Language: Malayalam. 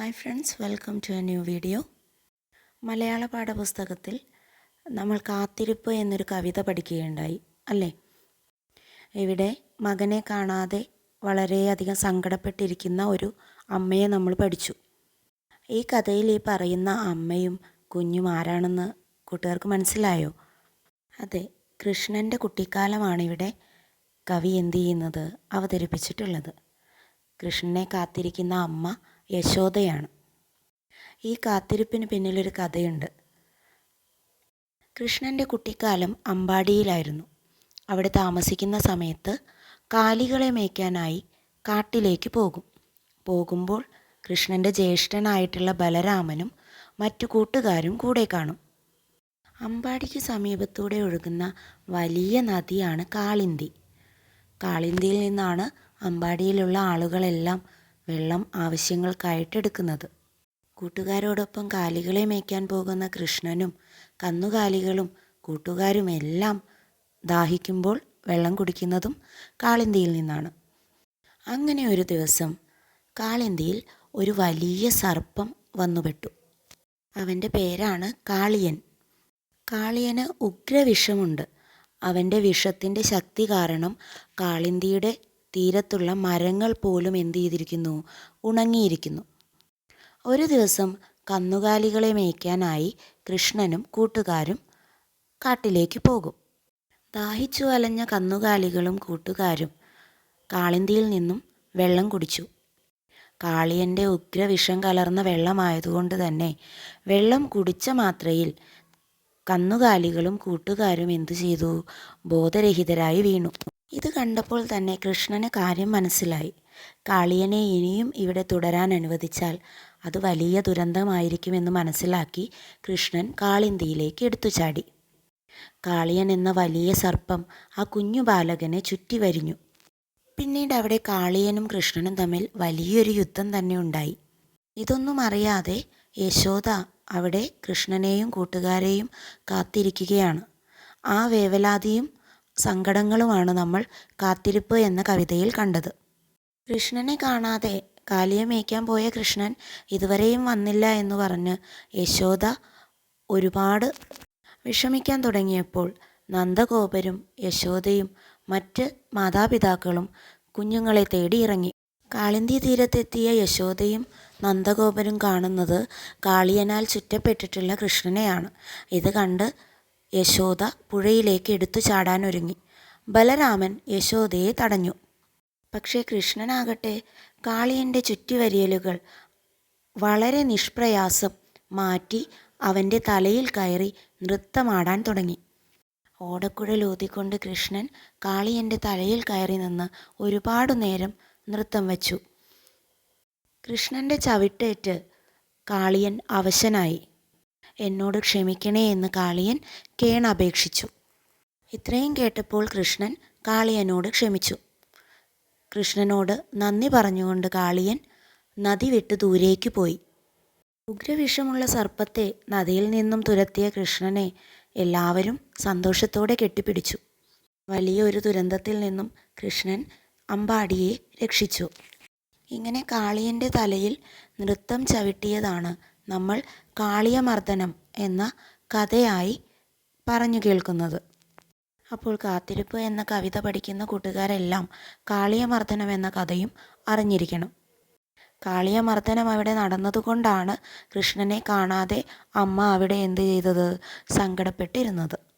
Hi friends welcome to a new video Malayalam പാഠപുസ്തകത്തിൽ നമ്മൾ കാത്തിരിപ്പ് എന്നൊരു കവിത പഠിക്കുകയുണ്ടായി അല്ലേ? ഇവിടെ മകനെ കാണാതെ വളരെയധികം സങ്കടപ്പെട്ടിരിക്കുന്ന ഒരു അമ്മയെ നമ്മൾ പഠിച്ചു. ഈ കഥയിൽ ഈ പറയുന്ന അമ്മയും കുഞ്ഞും ആരാണെന്ന് കൂട്ടുകാർക്ക് മനസ്സിലായോ? അതെ കൃഷ്ണന്റെ കുട്ടിക്കാലമാണ് ഇവിടെ കവി എന്തു ചെയ്യുന്നത് അവതരിപ്പിച്ചിട്ടുള്ളത്. കൃഷ്ണനെ കാത്തിരിക്കുന്ന അമ്മ യശോദയാണ്. ഈ കാത്തിരിപ്പിന് പിന്നിലൊരു കഥയുണ്ട്. കൃഷ്ണന്റെ കുട്ടിക്കാലം അമ്പാടിയിലായിരുന്നു. അവിടെ താമസിക്കുന്ന സമയത്ത് കാലികളെ മേയ്ക്കാനായി കാട്ടിലേക്ക് പോകും. പോകുമ്പോൾ കൃഷ്ണന്റെ ജ്യേഷ്ഠനായിട്ടുള്ള ബലരാമനും മറ്റു കൂട്ടുകാരും കൂടെ കാണും. അമ്പാടിക്ക് സമീപത്തൂടെ ഒഴുകുന്ന വലിയ നദിയാണ് കാളിന്തി. കാളിന്തിയിൽ നിന്നാണ് അമ്പാടിയിലുള്ള ആളുകളെല്ലാം വെള്ളം ആവശ്യങ്ങൾക്കായിട്ട് എടുക്കുന്നത്. കൂട്ടുകാരോടൊപ്പം കാലികളെ മേയ്ക്കാൻ പോകുന്ന കൃഷ്ണനും കന്നുകാലികളും കൂട്ടുകാരുമെല്ലാം ദാഹിക്കുമ്പോൾ വെള്ളം കുടിക്കുന്നതും കാളിന്തിയിൽ നിന്നാണ്. അങ്ങനെ ഒരു ദിവസം കാളിന്തിയിൽ ഒരു വലിയ സർപ്പം വന്നുപെട്ടു. അവന്റെ പേരാണ് കാളിയൻ. കാളിയന് ഉഗ്രവിഷമുണ്ട്. അവന്റെ വിഷത്തിന്റെ ശക്തി കാരണം കാളിന്തിയുടെ തീരത്തുള്ള മരങ്ങൾ പോലും എന്ത് ചെയ്തിരിക്കുന്നു? ഉണങ്ങിയിരിക്കുന്നു. ഒരു ദിവസം കന്നുകാലികളെ മേയ്ക്കാനായി കൃഷ്ണനും കൂട്ടുകാരും കാട്ടിലേക്ക് പോകും. ദാഹിച്ചു അലഞ്ഞ കന്നുകാലികളും കൂട്ടുകാരും കാളിന്തിയിൽ നിന്നും വെള്ളം കുടിച്ചു. കാളിയന്റെ ഉഗ്രവിഷം കലർന്ന വെള്ളമായതുകൊണ്ട് തന്നെ വെള്ളം കുടിച്ച മാത്രയിൽ കന്നുകാലികളും കൂട്ടുകാരും എന്തു ചെയ്തു? ബോധരഹിതരായി വീണു. ഇത് കണ്ടപ്പോൾ തന്നെ കൃഷ്ണന് കാര്യം മനസ്സിലായി. കാളിയനെ ഇനിയും ഇവിടെ തുടരാൻ അനുവദിച്ചാൽ അത് വലിയ ദുരന്തമായിരിക്കുമെന്ന് മനസ്സിലാക്കി കൃഷ്ണൻ കാളിന്തിയിലേക്ക് എടുത്തു ചാടി കാളിയൻ എന്ന വലിയ സർപ്പം ആ കുഞ്ഞു ബാലകനെ ചുറ്റി വരിഞ്ഞു. പിന്നീട് അവിടെ കാളിയനും കൃഷ്ണനും തമ്മിൽ വലിയൊരു യുദ്ധം തന്നെ ഉണ്ടായി. ഇതൊന്നും അറിയാതെ യശോദ അവിടെ കൃഷ്ണനെയും കൂട്ടുകാരെയും കാത്തിരിക്കുകയാണ്. ആ വേവലാതിയും സങ്കടങ്ങളുമാണ് നമ്മൾ കാത്തിരിപ്പ് എന്ന കവിതയിൽ കണ്ടത്. കൃഷ്ണനെ കാണാതെ കാലിയെ മേയ്ക്കാൻ പോയ കൃഷ്ണൻ ഇതുവരെയും വന്നില്ല എന്ന് പറഞ്ഞ് യശോദ ഒരുപാട് വിഷമിക്കാൻ തുടങ്ങിയപ്പോൾ നന്ദഗോപരും യശോദയും മറ്റ് മാതാപിതാക്കളും കുഞ്ഞുങ്ങളെ തേടി ഇറങ്ങി. കാളിന്തി തീരത്തെത്തിയ യശോദയും നന്ദഗോപരും കാണുന്നത് കാളിയനാൽ ചുറ്റപ്പെട്ടിട്ടുള്ള കൃഷ്ണനെയാണ്. ഇത് കണ്ട് യശോദ പുഴയിലേക്ക് എടുത്തു ചാടാനൊരുങ്ങി. ബലരാമൻ യശോദയെ തടഞ്ഞു. പക്ഷേ കൃഷ്ണനാകട്ടെ കാളിയന്റെ ചുറ്റിവരിയലുകൾ വളരെ നിഷ്പ്രയാസം മാറ്റി അവന്റെ തലയിൽ കയറി നൃത്തമാടാൻ തുടങ്ങി. ഓടക്കുഴൽ ഊതിക്കൊണ്ട് കൃഷ്ണൻ കാളിയന്റെ തലയിൽ കയറി നിന്ന് ഒരുപാടു നേരം നൃത്തം വച്ചു. കൃഷ്ണന്റെ ചവിട്ടേറ്റ് കാളിയൻ അവശനായി. എന്നോട് ക്ഷമിക്കണേ എന്ന് കാളിയൻ കേണപേക്ഷിച്ചു ഇത്രയും കേട്ടപ്പോൾ കൃഷ്ണൻ കാളിയനോട് ക്ഷമിച്ചു. കൃഷ്ണനോട് നന്ദി പറഞ്ഞുകൊണ്ട് കാളിയൻ നദി വിട്ട് ദൂരേക്ക് പോയി. ഉഗ്രവിഷമുള്ള സർപ്പത്തെ നദിയിൽ നിന്നും തുരത്തിയ കൃഷ്ണനെ എല്ലാവരും സന്തോഷത്തോടെ കെട്ടിപ്പിടിച്ചു. വലിയൊരു ദുരന്തത്തിൽ നിന്നും കൃഷ്ണൻ അമ്പാടിയെ രക്ഷിച്ചു. ഇങ്ങനെ കാളിയന്റെ തലയിൽ നൃത്തം ചവിട്ടിയതാണ് നമ്മൾ കാളിയമർദ്ദനം എന്ന കഥയായി പറഞ്ഞു കേൾക്കുന്നത്. അപ്പോൾ കാത്തിരിപ്പ് എന്ന കവിത പഠിക്കുന്ന കൂട്ടുകാരെല്ലാം കാളിയമർദ്ദനം എന്ന കഥയും അറിഞ്ഞിരിക്കണം. കാളിയമർദ്ദനം അവിടെ നടന്നതുകൊണ്ടാണ് കൃഷ്ണനെ കാണാതെ അമ്മ അവിടെ എന്ത് ചെയ്തത്? സങ്കടപ്പെട്ടിരുന്നത്.